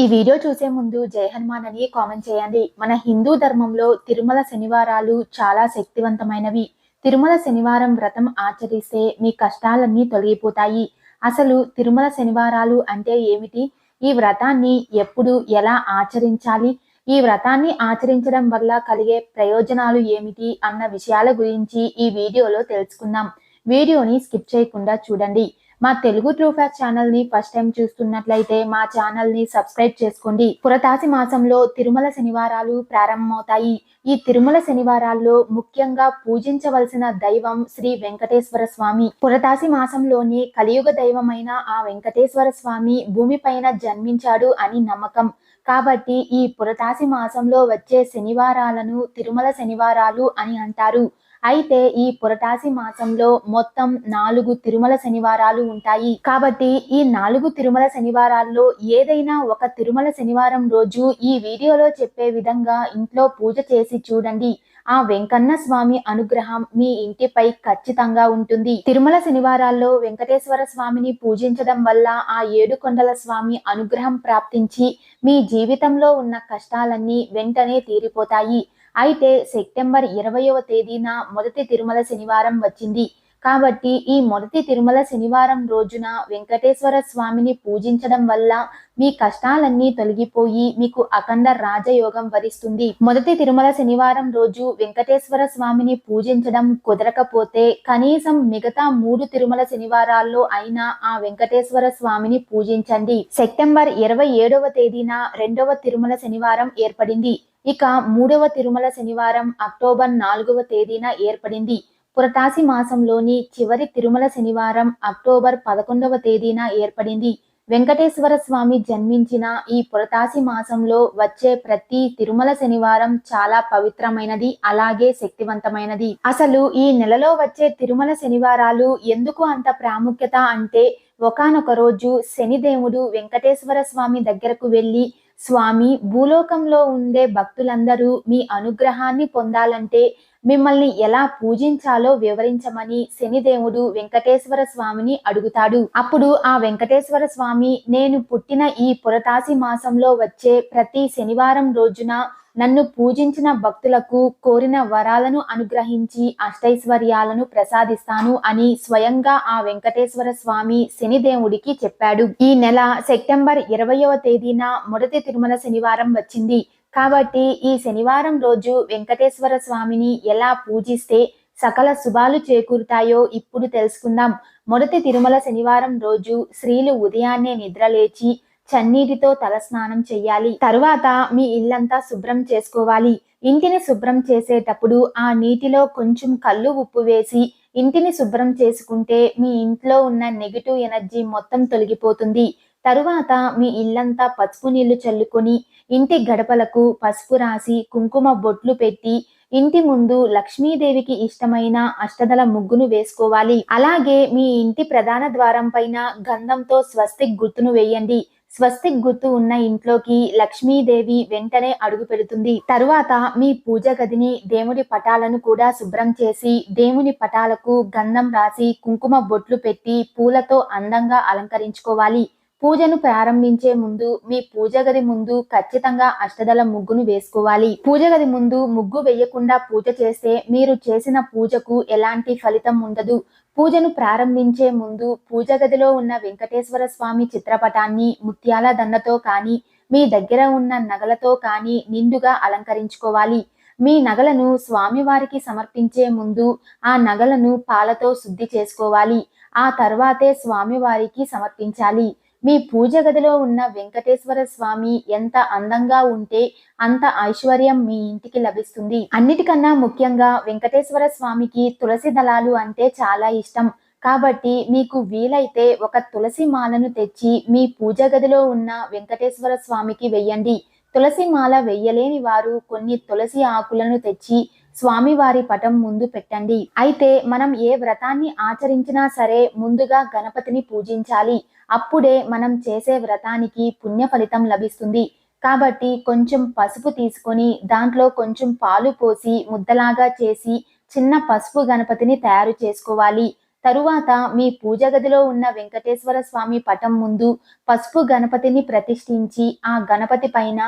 ఈ వీడియో చూసే ముందు జై హనుమాన్ అని కామెంట్ చేయండి. మన హిందూ ధర్మంలో తిరుమల శనివారాలు చాలా శక్తివంతమైనవి. తిరుమల శనివారం వ్రతం ఆచరిస్తే మీ కష్టాలన్నీ తొలగిపోతాయి. అసలు తిరుమల శనివారాలు అంటే ఏమిటి? ఈ వ్రతాన్ని ఎప్పుడు ఎలా ఆచరించాలి? ఈ వ్రతాన్ని ఆచరించడం వల్ల కలిగే ప్రయోజనాలు ఏమిటి? అన్న విషయాల గురించి ఈ వీడియోలో తెలుసుకుందాం. వీడియోని స్కిప్ చేయకుండా చూడండి. మా తెలుగు ట్రూ ఫ్యాక్ట్ ఛానల్ని ఫస్ట్ టైం చూస్తున్నట్లయితే మా ఛానల్ని సబ్స్క్రైబ్ చేసుకోండి. పురతాసి మాసంలో తిరుమల శనివారాలు ప్రారంభమవుతాయి. ఈ తిరుమల శనివారాల్లో ముఖ్యంగా పూజించవలసిన దైవం శ్రీ వెంకటేశ్వర స్వామి. పురతాసి మాసంలోని కలియుగ దైవమైన ఆ వెంకటేశ్వర స్వామి భూమిపైన జన్మించాడు అని నమ్మకం. కాబట్టి ఈ పురతాసి మాసంలో వచ్చే శనివారాలను తిరుమల శనివారాలు అని అంటారు. అయితే ఈ పురటాసి మాసంలో మొత్తం నాలుగు తిరుమల శనివారాలు ఉంటాయి. కాబట్టి ఈ నాలుగు తిరుమల శనివారాల్లో ఏదైనా ఒక తిరుమల శనివారం రోజు ఈ వీడియోలో చెప్పే విధంగా ఇంట్లో పూజ చేసి చూడండి. ఆ వెంకన్న స్వామి అనుగ్రహం మీ ఇంటిపై ఖచ్చితంగా ఉంటుంది. తిరుమల శనివారాల్లో వెంకటేశ్వర స్వామిని పూజించడం వల్ల ఆ ఏడు కొండల స్వామి అనుగ్రహం ప్రాప్తించి మీ జీవితంలో ఉన్న కష్టాలన్నీ వెంటనే తీరిపోతాయి. అయితే సెప్టెంబర్ ఇరవయవ తేదీన మొదటి తిరుమల శనివారం వచ్చింది. కాబట్టి ఈ మొదటి తిరుమల శనివారం రోజున వెంకటేశ్వర స్వామిని పూజించడం వల్ల మీ కష్టాలన్నీ తొలగిపోయి మీకు అఖండ రాజయోగం వరిస్తుంది. మొదటి తిరుమల శనివారం రోజు వెంకటేశ్వర స్వామిని పూజించడం కుదరకపోతే కనీసం మిగతా మూడు తిరుమల శనివారాల్లో అయినా ఆ వెంకటేశ్వర స్వామిని పూజించండి. సెప్టెంబర్ ఇరవై ఏడవ తేదీన రెండవ తిరుమల శనివారం ఏర్పడింది. ఇక మూడవ తిరుమల శనివారం అక్టోబర్ నాలుగవ తేదీన ఏర్పడింది. పురటాసి మాసంలోని చివరి తిరుమల శనివారం అక్టోబర్ పదకొండవ తేదీన ఏర్పడింది. వెంకటేశ్వర స్వామి జన్మించిన ఈ పురటాసి మాసంలో వచ్చే ప్రతి తిరుమల శనివారం చాలా పవిత్రమైనది అలాగే శక్తివంతమైనది. అసలు ఈ నెలలో వచ్చే తిరుమల శనివారాలు ఎందుకు అంత ప్రాముఖ్యత అంటే ఒకనొక రోజు శనిదేవుడు వెంకటేశ్వర స్వామి దగ్గరకు వెళ్ళి స్వామి భూలోకంలో ఉండే భక్తులందరూ మీ అనుగ్రహాన్ని పొందాలంటే మిమ్మల్ని ఎలా పూజించాలో వివరించమని శనిదేవుడు వెంకటేశ్వర స్వామిని అడుగుతాడు. అప్పుడు ఆ వెంకటేశ్వర స్వామి నేను పుట్టిన ఈ పురతాసి మాసంలో వచ్చే ప్రతి శనివారం రోజున నన్ను పూజించిన భక్తులకు కోరిన వరాలను అనుగ్రహించి అష్టైశ్వర్యాలను ప్రసాదిస్తాను అని స్వయంగా ఆ వెంకటేశ్వర స్వామి శనిదేవుడికి చెప్పాడు. ఈ నెల సెప్టెంబర్ ఇరవయవ తేదీన మొదటి తిరుమల శనివారం వచ్చింది. కాబట్టి ఈ శనివారం రోజు వెంకటేశ్వర స్వామిని ఎలా పూజిస్తే సకల శుభాలు చేకూరుతాయో ఇప్పుడు తెలుసుకుందాం. మొదటి తిరుమల శనివారం రోజు స్త్రీలు ఉదయాన్నే నిద్రలేచి చన్నీటితో తలస్నానం చేయాలి తరువాత మీ ఇల్లంతా శుభ్రం చేసుకోవాలి. ఇంటిని శుభ్రం చేసేటప్పుడు ఆ నీటిలో కొంచెం కళ్ళు ఉప్పు వేసి ఇంటిని శుభ్రం చేసుకుంటే మీ ఇంట్లో ఉన్న నెగిటివ్ ఎనర్జీ మొత్తం తొలగిపోతుంది. తరువాత మీ ఇల్లంతా పసుపు నీళ్ళు చల్లుకొని ఇంటి గడపలకు పసుపు రాసి కుంకుమ బొట్లు పెట్టి ఇంటి ముందు లక్ష్మీదేవికి ఇష్టమైన అష్టదల ముగ్గును వేసుకోవాలి. అలాగే మీ ఇంటి ప్రధాన ద్వారం పైన గంధంతో స్వస్తిక్ గుర్తును వేయండి. స్వస్తిక్ గుర్తు ఉన్న ఇంట్లోకి లక్ష్మీదేవి వెంటనే అడుగు పెడుతుంది. తరువాత మీ పూజ గదిని దేవుడి పటాలను కూడా శుభ్రం చేసి దేవుని పటాలకు గంధం రాసి కుంకుమ బొట్లు పెట్టి పూలతో అందంగా అలంకరించుకోవాలి. పూజను ప్రారంభించే ముందు మీ పూజ గది ముందు ఖచ్చితంగా అష్టదల ముగ్గును వేసుకోవాలి. పూజ గది ముందు ముగ్గు వేయకుండా పూజ చేస్తే మీరు చేసిన పూజకు ఎలాంటి ఫలితం ఉండదు. పూజను ప్రారంభించే ముందు పూజ గదిలో ఉన్న వెంకటేశ్వర స్వామి చిత్రపటాన్ని ముత్యాల దండతో కానీ మీ దగ్గర ఉన్న నగలతో కానీ నిండుగా అలంకరించుకోవాలి. మీ నగలను స్వామివారికి సమర్పించే ముందు ఆ నగలను పాలతో శుద్ధి చేసుకోవాలి. ఆ తర్వాతే స్వామివారికి సమర్పించాలి. మీ పూజ గదిలో ఉన్న వెంకటేశ్వర స్వామి ఎంత అందంగా ఉంటే అంత ఐశ్వర్యం మీ ఇంటికి లభిస్తుంది. అన్నిటికన్నా ముఖ్యంగా వెంకటేశ్వర స్వామికి తులసి దళాలు అంటే చాలా ఇష్టం. కాబట్టి మీకు వీలైతే ఒక తులసి మాలను తెచ్చి మీ పూజ గదిలో ఉన్న వెంకటేశ్వర స్వామికి వెయ్యండి. తులసి మాల వెయ్యలేని వారు కొన్ని తులసి ఆకులను తెచ్చి స్వామివారి పటం ముందు పెట్టండి. అయితే మనం ఏ వ్రతాన్ని ఆచరించినా సరే ముందుగా గణపతిని పూజించాలి. అప్పుడే మనం చేసే వ్రతానికి పుణ్య ఫలితం లభిస్తుంది. కాబట్టి కొంచెం పసుపు తీసుకొని దాంట్లో కొంచెం పాలు పోసి ముద్దలాగా చేసి చిన్న పసుపు గణపతిని తయారు చేసుకోవాలి. తరువాత మీ పూజ గదిలో ఉన్న వెంకటేశ్వర స్వామి పటం ముందు పసుపు గణపతిని ప్రతిష్ఠించి ఆ గణపతి పైన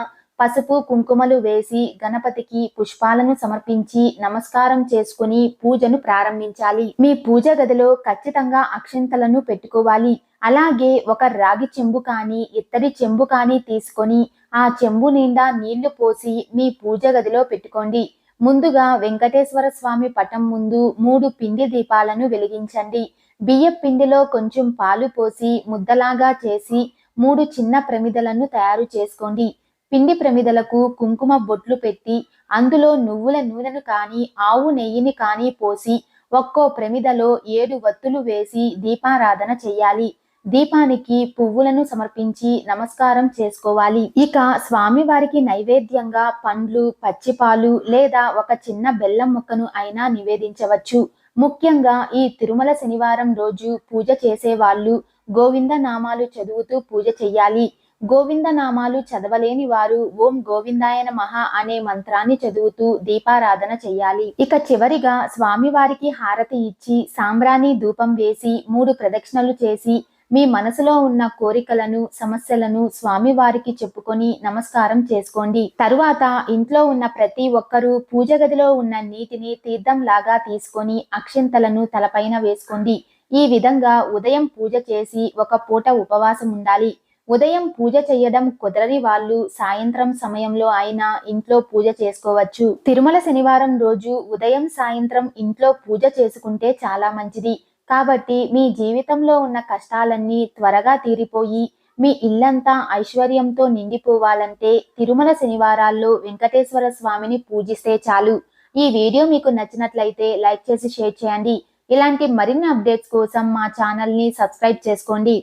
పసుపు కుంకుమలు వేసి గణపతికి పుష్పాలను సమర్పించి నమస్కారం చేసుకుని పూజను ప్రారంభించాలి. మీ పూజ గదిలో ఖచ్చితంగా అక్షింతలను పెట్టుకోవాలి. అలాగే ఒక రాగి చెంబు కానీ ఇత్తడి చెంబు కానీ తీసుకొని ఆ చెంబు నిండా నీళ్ళు పోసి మీ పూజ గదిలో పెట్టుకోండి. ముందుగా వెంకటేశ్వర స్వామి పటం ముందు మూడు పిండి దీపాలను వెలిగించండి. బియ్య పిండిలో కొంచెం పాలు పోసి ముద్దలాగా చేసి మూడు చిన్న ప్రమిదలను తయారు చేసుకోండి. పిండి ప్రమిదలకు కుంకుమ బొట్లు పెట్టి అందులో నువ్వుల నూనెను కానీ ఆవు నెయ్యిని కానీ పోసి ఒక్కో ప్రమిదలో ఏడు వత్తులు వేసి దీపారాధన చెయ్యాలి. దీపానికి పువ్వులను సమర్పించి నమస్కారం చేసుకోవాలి. ఇక స్వామివారికి నైవేద్యంగా పండ్లు పచ్చిపాలు లేదా ఒక చిన్న బెల్లం ముక్కను అయినా నివేదించవచ్చు. ముఖ్యంగా ఈ తిరుమల శనివారం రోజు పూజ చేసే వాళ్ళు గోవింద నామాలు చదువుతూ పూజ చెయ్యాలి. గోవింద నామాలు చదవలేని వారు ఓం గోవిందాయన మహా అనే మంత్రాన్ని చదువుతూ దీపారాధన చెయ్యాలి ఇక చివరిగా స్వామివారికి హారతి ఇచ్చి సాంబ్రాణి ధూపం వేసి మూడు ప్రదక్షిణలు చేసి మీ మనసులో ఉన్న కోరికలను సమస్యలను స్వామివారికి చెప్పుకొని నమస్కారం చేసుకోండి. తరువాత ఇంట్లో ఉన్న ప్రతి ఒక్కరూ పూజ గదిలో ఉన్న నీటిని తీర్థం లాగా తీసుకొని అక్షింతలను తలపైన వేసుకోండి. ఈ విధంగా ఉదయం పూజ చేసి ఒక పూట ఉపవాసం ఉండాలి ఉదయం పూజ చేయడం కుదరని వాళ్ళు సాయంత్రం సమయంలో అయినా ఇంట్లో పూజ చేసుకోవచ్చు. తిరుమల శనివారం రోజు ఉదయం సాయంత్రం ఇంట్లో పూజ చేసుకుంటే చాలా మంచిది. కాబట్టి మీ జీవితంలో ఉన్న కష్టాలన్నీ త్వరగా తీరిపోయి మీ ఇల్లంతా ఐశ్వర్యంతో నిండిపోవాలంటే తిరుమల శనివారాల్లో వెంకటేశ్వర స్వామిని పూజిస్తే చాలు. ఈ వీడియో మీకు నచ్చినట్లయితే లైక్ చేసి షేర్ చేయండి. ఇలాంటి మరిన్ని అప్డేట్స్ కోసం మా ఛానల్ని సబ్స్క్రైబ్ చేసుకోండి.